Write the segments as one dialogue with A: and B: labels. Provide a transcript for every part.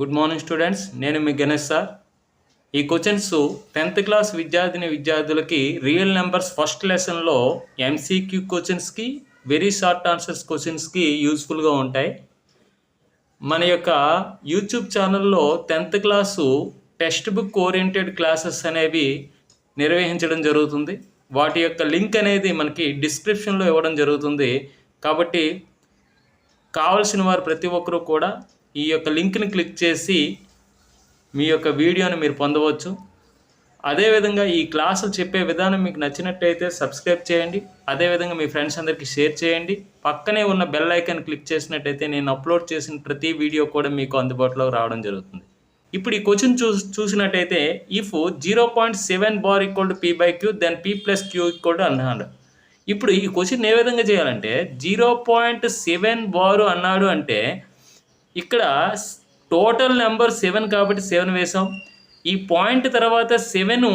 A: Good morning students నేను మీ Ganesh sir. ఈ క్వశ్చన్స్ టెన్త్ క్లాస్ విద్యార్థిని విద్యార్థులకి రియల్ నెంబర్స్ ఫస్ట్ లెసన్లో ఎంసీక్యూ క్వశ్చన్స్కి వెరీ షార్ట్ ఆన్సర్స్ క్వశ్చన్స్కి యూస్ఫుల్గా ఉంటాయి. మన యొక్క యూట్యూబ్ ఛానల్లో tenth class text book oriented classes అనేవి నిర్వహించడం జరుగుతుంది. వాటి యొక్క లింక్ అనేది మనకి డిస్క్రిప్షన్లో ఇవ్వడం జరుగుతుంది. కాబట్టి కావలసిన వారు ప్రతి ఒక్కరూ కూడా ఈ యొక్క లింక్ని క్లిక్ చేసి మీ యొక్క వీడియోని మీరు పొందవచ్చు. అదేవిధంగా ఈ క్లాసులు చెప్పే విధానం మీకు నచ్చినట్టయితే సబ్స్క్రైబ్ చేయండి. అదేవిధంగా మీ ఫ్రెండ్స్ అందరికీ షేర్ చేయండి. పక్కనే ఉన్న బెల్ ఐకాన్ క్లిక్ చేసినట్టయితే నేను అప్లోడ్ చేసిన ప్రతి వీడియో కూడా మీకు అందుబాటులోకి రావడం జరుగుతుంది. ఇప్పుడు ఈ క్వశ్చన్ చూ చూసినట్టయితే if zero point seven bar equal to P by Q then P plus Q equal to అన్నాడు. ఇప్పుడు ఈ క్వశ్చన్ ఏ విధంగా చేయాలంటే జీరో పాయింట్ సెవెన్ బారు అన్నాడు అంటే ఇక్కడ టోటల్ నెంబర్ సెవెన్ కాబట్టి సెవెన్ వేసాం ఈ పాయింట్ తర్వాత సెవెన్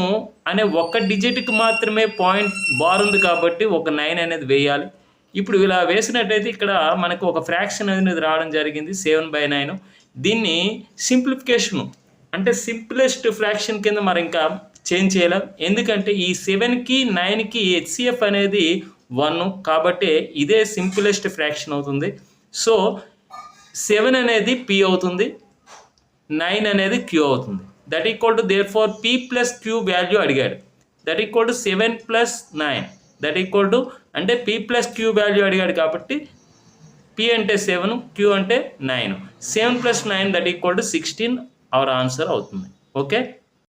A: అనే ఒక్క డిజిట్కి మాత్రమే పాయింట్ బార్ ఉంది కాబట్టి ఒక నైన్ అనేది వేయాలి. ఇప్పుడు ఇలా వేసినట్టయితే ఇక్కడ మనకు ఒక ఫ్రాక్షన్ అనేది రావడం జరిగింది సెవెన్ బై నైన్ దీన్ని సింప్లిఫికేషను అంటే సింప్లెస్ట్ ఫ్రాక్షన్ కింద మరి ఇంకా చేంజ్ చేయలేం. ఎందుకంటే ఈ సెవెన్కి నైన్కి హెచ్సిఎఫ్ అనేది వన్ కాబట్టి ఇదే సింపులెస్ట్ ఫ్రాక్షన్ అవుతుంది. సో సెవెన్ అనేది పి అవుతుంది నైన్ అనేది క్యూ అవుతుంది. That equal to therefore P plus Q value అడిగాడు. That equal to seven plus nine that equal to అంటే పి ప్లస్ క్యూ వాల్యూ అడిగాడు కాబట్టి పి అంటే సెవెన్ క్యూ అంటే nine seven plus nine that equal to sixteen our answer అవుతుంది. Okay